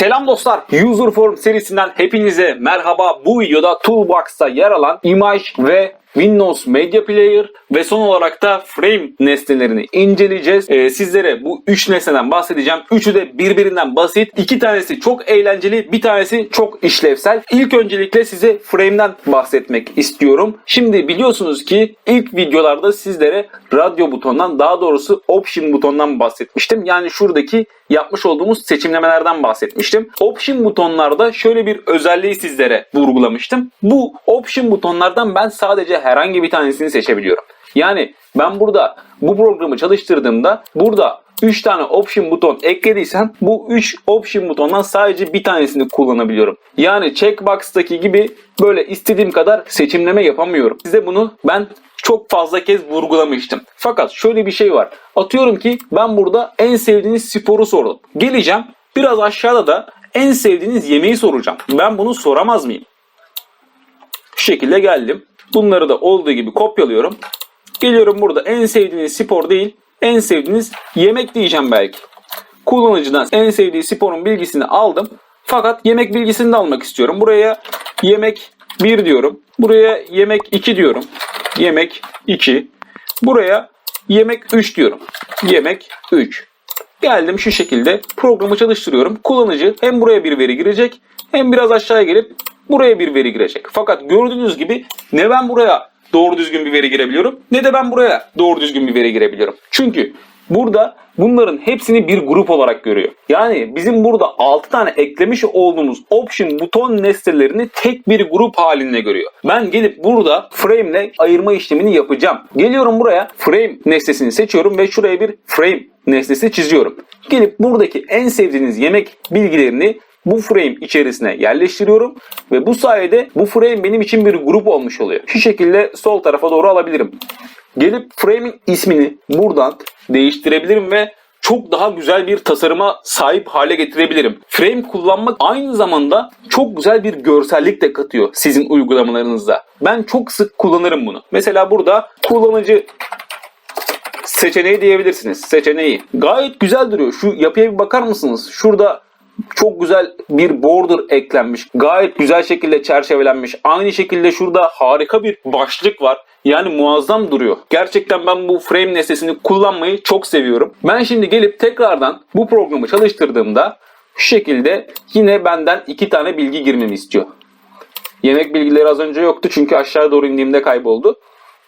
Selam dostlar. User Form serisinden hepinize merhaba. Bu videoda Toolbox'ta yer alan Image ve Windows Media Player ve son olarak da Frame nesnelerini inceleyeceğiz. Ee, sizlere bu 3 nesneden bahsedeceğim. Üçü de birbirinden basit. İki tanesi çok eğlenceli, bir tanesi çok işlevsel. İlk öncelikle size Frame'den bahsetmek istiyorum. Şimdi biliyorsunuz ki ilk videolarda sizlere radyo butonundan daha doğrusu Option butonundan bahsetmiştim. Yani şuradaki yapmış olduğumuz seçimlemelerden bahsetmiştim. Option butonlarda şöyle bir özelliği sizlere vurgulamıştım. Bu option butonlardan ben sadece herhangi bir tanesini seçebiliyorum. Yani ben burada bu programı çalıştırdığımda burada 3 tane option buton eklediysem bu 3 option butondan sadece bir tanesini kullanabiliyorum. Yani checkbox'taki gibi böyle istediğim kadar seçimleme yapamıyorum. Size bunu ben çok fazla kez vurgulamıştım. Fakat şöyle bir şey var. Atıyorum ki ben burada en sevdiğiniz sporu sordum. Geleceğim biraz aşağıda da en sevdiğiniz yemeği soracağım. Ben bunu soramaz mıyım? Şu şekilde geldim. Bunları da olduğu gibi kopyalıyorum. Geliyorum burada en sevdiğiniz spor değil, en sevdiğiniz yemek diyeceğim belki. Kullanıcıdan en sevdiği sporun bilgisini aldım. Fakat yemek bilgisini de almak istiyorum. Buraya yemek 1 diyorum. Buraya yemek 2 diyorum. Yemek 2. Buraya yemek 3 diyorum. Yemek 3. Geldim şu şekilde programı çalıştırıyorum. Kullanıcı hem buraya bir veri girecek hem biraz aşağıya gelip buraya bir veri girecek. Fakat gördüğünüz gibi ne ben buraya doğru düzgün bir veri girebiliyorum ne de ben buraya doğru düzgün bir veri girebiliyorum. Çünkü burada bunların hepsini bir grup olarak görüyor. Yani bizim burada 6 tane eklemiş olduğumuz option buton nesnelerini tek bir grup halinde görüyor. Ben gelip burada frame ile ayırma işlemini yapacağım. Geliyorum buraya frame nesnesini seçiyorum ve şuraya bir frame nesnesi çiziyorum. Gelip buradaki en sevdiğiniz yemek bilgilerini bu frame içerisine yerleştiriyorum ve bu sayede bu frame benim için bir grup olmuş oluyor. Şu şekilde sol tarafa doğru alabilirim. Gelip frame'in ismini buradan değiştirebilirim ve çok daha güzel bir tasarıma sahip hale getirebilirim. Frame kullanmak aynı zamanda çok güzel bir görsellik de katıyor sizin uygulamalarınızda. Ben çok sık kullanırım bunu. Mesela burada kullanıcı seçeneği diyebilirsiniz. Seçeneği. Gayet güzel duruyor. Şu yapıya bir bakar mısınız? Şurada çok güzel bir border eklenmiş. Gayet güzel şekilde çerçevelenmiş. Aynı şekilde şurada harika bir başlık var. Yani muazzam duruyor. Gerçekten ben bu frame nesnesini kullanmayı çok seviyorum. Ben şimdi gelip tekrardan bu programı çalıştırdığımda şu şekilde yine benden iki tane bilgi girmemi istiyor. Yemek bilgileri az önce yoktu çünkü aşağı doğru indiğimde kayboldu.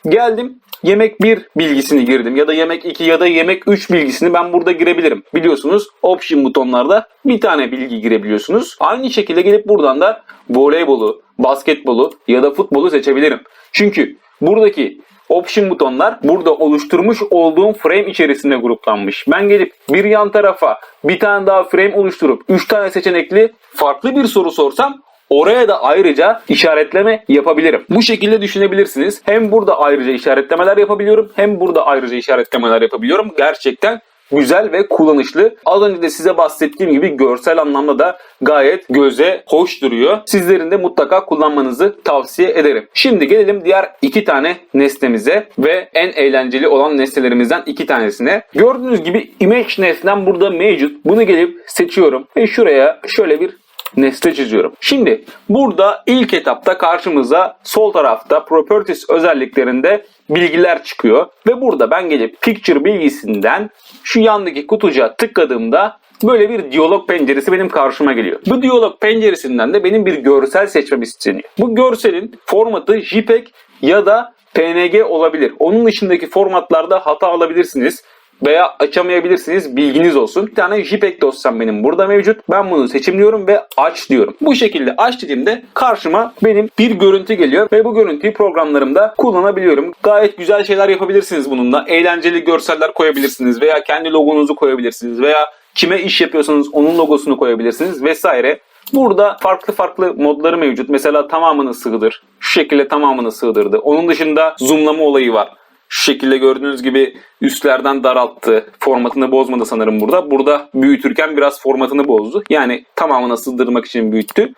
Geldim yemek 1 bilgisini girdim ya da yemek 2 ya da yemek 3 bilgisini ben burada girebilirim. Biliyorsunuz option butonlarda bir tane bilgi girebiliyorsunuz. Aynı şekilde gelip buradan da voleybolu, basketbolu ya da futbolu seçebilirim. Çünkü buradaki option butonlar burada oluşturmuş olduğum frame içerisinde gruplanmış. Ben gelip bir yan tarafa bir tane daha frame oluşturup 3 tane seçenekli farklı bir soru sorsam Oraya da ayrıca işaretleme yapabilirim. Bu şekilde düşünebilirsiniz. Hem burada ayrıca işaretlemeler yapabiliyorum hem burada ayrıca işaretlemeler yapabiliyorum. Gerçekten güzel ve kullanışlı. Az önce de size bahsettiğim gibi görsel anlamda da gayet göze hoş duruyor. Sizlerin de mutlaka kullanmanızı tavsiye ederim. Şimdi gelelim diğer iki tane nesnemize ve en eğlenceli olan nesnelerimizden iki tanesine. Gördüğünüz gibi image nesnem burada mevcut. Bunu gelip seçiyorum ve şuraya şöyle bir nesne çiziyorum. Şimdi burada ilk etapta karşımıza sol tarafta properties özelliklerinde bilgiler çıkıyor ve burada ben gelip picture bilgisinden şu yandaki kutucuğa tıkladığımda böyle bir diyalog penceresi benim karşıma geliyor. Bu diyalog penceresinden de benim bir görsel seçmem isteniyor. Bu görselin formatı JPEG ya da PNG olabilir. Onun dışındaki formatlarda hata alabilirsiniz veya açamayabilirsiniz bilginiz olsun. Bir tane JPEG dosyam benim burada mevcut. Ben bunu seçimliyorum ve aç diyorum. Bu şekilde aç dediğimde karşıma benim bir görüntü geliyor ve bu görüntüyü programlarımda kullanabiliyorum. Gayet güzel şeyler yapabilirsiniz bununla. Eğlenceli görseller koyabilirsiniz veya kendi logonuzu koyabilirsiniz veya kime iş yapıyorsanız onun logosunu koyabilirsiniz vesaire. Burada farklı farklı modları mevcut. Mesela tamamını sığdır. Şu şekilde tamamını sığdırdı. Onun dışında zoomlama olayı var. Şu şekilde gördüğünüz gibi üstlerden daralttı. Formatını bozmadı sanırım burada. Burada büyütürken biraz formatını bozdu. Yani tamamını sığdırmak için büyüttü.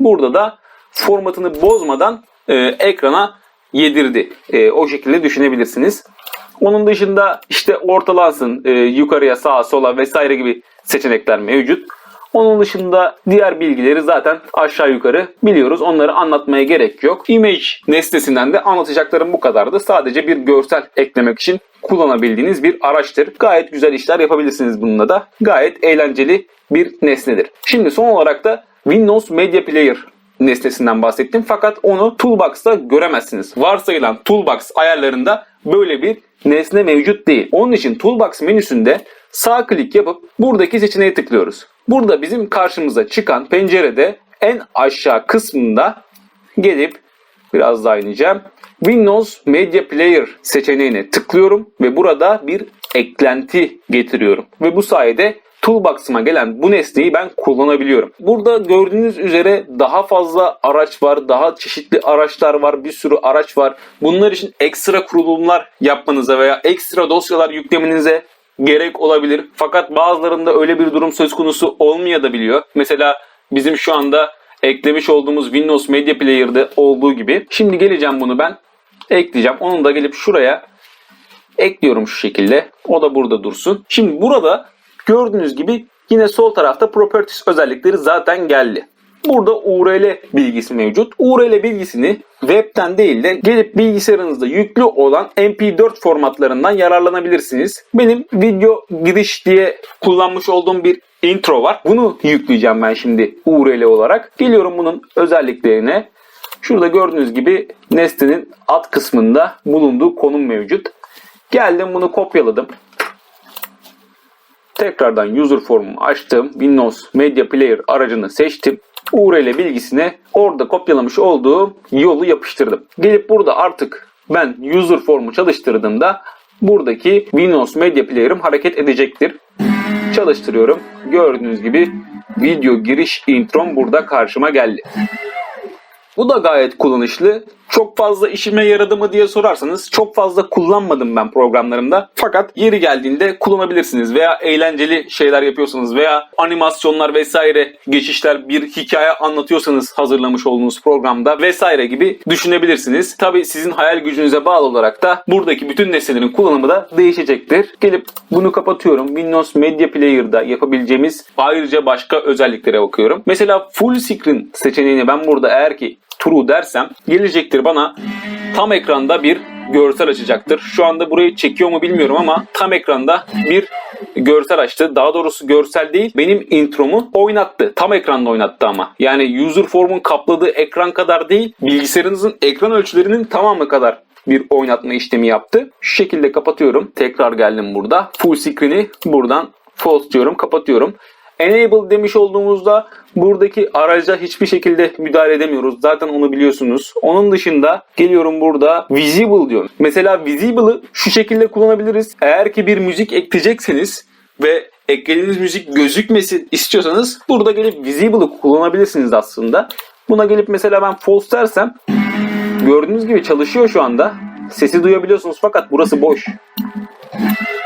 Burada da formatını bozmadan e, ekrana yedirdi. E, o şekilde düşünebilirsiniz. Onun dışında işte ortalansın, e, yukarıya, sağa, sola vesaire gibi seçenekler mevcut. Onun dışında diğer bilgileri zaten aşağı yukarı biliyoruz. Onları anlatmaya gerek yok. Image nesnesinden de anlatacaklarım bu kadardı. Sadece bir görsel eklemek için kullanabildiğiniz bir araçtır. Gayet güzel işler yapabilirsiniz bununla da. Gayet eğlenceli bir nesnedir. Şimdi son olarak da Windows Media Player nesnesinden bahsettim. Fakat onu Toolbox'ta göremezsiniz. Varsayılan Toolbox ayarlarında böyle bir nesne mevcut değil. Onun için Toolbox menüsünde sağ klik yapıp buradaki seçeneğe tıklıyoruz. Burada bizim karşımıza çıkan pencerede en aşağı kısmında gelip biraz daha ineceğim. Windows Media Player seçeneğine tıklıyorum ve burada bir eklenti getiriyorum. Ve bu sayede Toolbox'ıma gelen bu nesneyi ben kullanabiliyorum. Burada gördüğünüz üzere daha fazla araç var, daha çeşitli araçlar var, bir sürü araç var. Bunlar için ekstra kurulumlar yapmanıza veya ekstra dosyalar yüklemenize gerek olabilir. Fakat bazılarında öyle bir durum söz konusu olmayabiliyor. Mesela bizim şu anda eklemiş olduğumuz Windows Media Player'da olduğu gibi. Şimdi geleceğim bunu ben ekleyeceğim. Onu da gelip şuraya ekliyorum şu şekilde. O da burada dursun. Şimdi burada gördüğünüz gibi yine sol tarafta Properties özellikleri zaten geldi. Burada URL bilgisi mevcut. URL bilgisini webten değil de gelip bilgisayarınızda yüklü olan MP4 formatlarından yararlanabilirsiniz. Benim video giriş diye kullanmış olduğum bir intro var. Bunu yükleyeceğim ben şimdi URL olarak. Geliyorum bunun özelliklerine. Şurada gördüğünüz gibi nesnenin alt kısmında bulunduğu konum mevcut. Geldim bunu kopyaladım. Tekrardan user formumu açtım. Windows Media Player aracını seçtim. URL bilgisine orada kopyalamış olduğum yolu yapıştırdım. Gelip burada artık ben user formu çalıştırdığımda buradaki Windows Media Player'ım hareket edecektir. Çalıştırıyorum. Gördüğünüz gibi video giriş introm burada karşıma geldi. Bu da gayet kullanışlı. Çok fazla işime yaradı mı diye sorarsanız çok fazla kullanmadım ben programlarımda. Fakat yeri geldiğinde kullanabilirsiniz veya eğlenceli şeyler yapıyorsanız veya animasyonlar vesaire geçişler bir hikaye anlatıyorsanız hazırlamış olduğunuz programda vesaire gibi düşünebilirsiniz. Tabi sizin hayal gücünüze bağlı olarak da buradaki bütün nesnelerin kullanımı da değişecektir. Gelip bunu kapatıyorum. Windows Media Player'da yapabileceğimiz ayrıca başka özelliklere bakıyorum. Mesela full screen seçeneğini ben burada eğer ki true dersem gelecektir bana tam ekranda bir görsel açacaktır. Şu anda burayı çekiyor mu bilmiyorum ama tam ekranda bir görsel açtı. Daha doğrusu görsel değil benim intromu oynattı. Tam ekranda oynattı ama. Yani user form'un kapladığı ekran kadar değil bilgisayarınızın ekran ölçülerinin tamamı kadar bir oynatma işlemi yaptı. Şu şekilde kapatıyorum. Tekrar geldim burada. Full screen'i buradan false diyorum kapatıyorum. Enable demiş olduğumuzda buradaki araca hiçbir şekilde müdahale edemiyoruz. Zaten onu biliyorsunuz. Onun dışında geliyorum burada visible diyorum. Mesela visible'ı şu şekilde kullanabiliriz. Eğer ki bir müzik ekleyecekseniz ve eklediğiniz müzik gözükmesin istiyorsanız burada gelip visible'ı kullanabilirsiniz aslında. Buna gelip mesela ben false dersem gördüğünüz gibi çalışıyor şu anda. Sesi duyabiliyorsunuz fakat burası boş.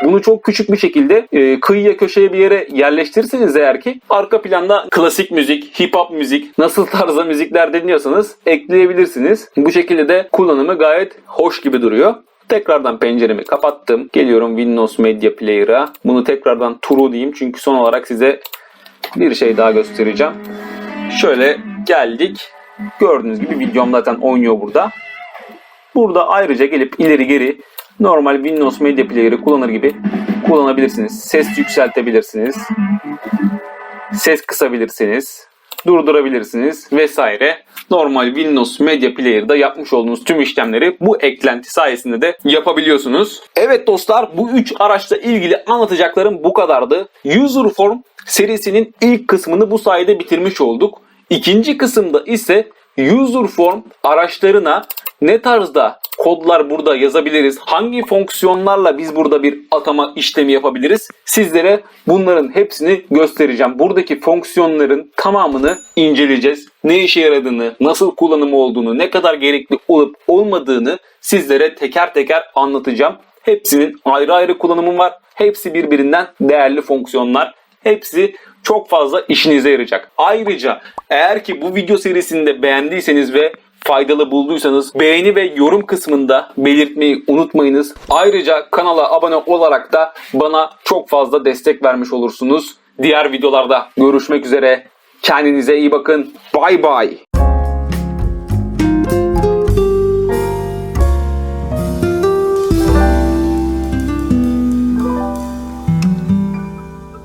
Bunu çok küçük bir şekilde e, kıyıya köşeye bir yere yerleştirirseniz eğer ki arka planda klasik müzik, hip hop müzik, nasıl tarzda müzikler dinliyorsanız ekleyebilirsiniz. Bu şekilde de kullanımı gayet hoş gibi duruyor. Tekrardan penceremi kapattım. Geliyorum Windows Media Player'a. Bunu tekrardan true diyeyim çünkü son olarak size bir şey daha göstereceğim. Şöyle geldik. Gördüğünüz gibi videom zaten oynuyor burada. Burada ayrıca gelip ileri geri normal Windows Media Player'ı kullanır gibi kullanabilirsiniz. Ses yükseltebilirsiniz. Ses kısabilirsiniz. Durdurabilirsiniz vesaire. Normal Windows Media Player'da yapmış olduğunuz tüm işlemleri bu eklenti sayesinde de yapabiliyorsunuz. Evet dostlar bu 3 araçla ilgili anlatacaklarım bu kadardı. User Form serisinin ilk kısmını bu sayede bitirmiş olduk. İkinci kısımda ise User Form araçlarına ne tarzda kodlar burada yazabiliriz? Hangi fonksiyonlarla biz burada bir atama işlemi yapabiliriz? Sizlere bunların hepsini göstereceğim. Buradaki fonksiyonların tamamını inceleyeceğiz. Ne işe yaradığını, nasıl kullanımı olduğunu, ne kadar gerekli olup olmadığını sizlere teker teker anlatacağım. Hepsinin ayrı ayrı kullanımı var. Hepsi birbirinden değerli fonksiyonlar. Hepsi çok fazla işinize yarayacak. Ayrıca eğer ki bu video serisinde beğendiyseniz ve faydalı bulduysanız beğeni ve yorum kısmında belirtmeyi unutmayınız. Ayrıca kanala abone olarak da bana çok fazla destek vermiş olursunuz. Diğer videolarda görüşmek üzere. Kendinize iyi bakın. Bay bay.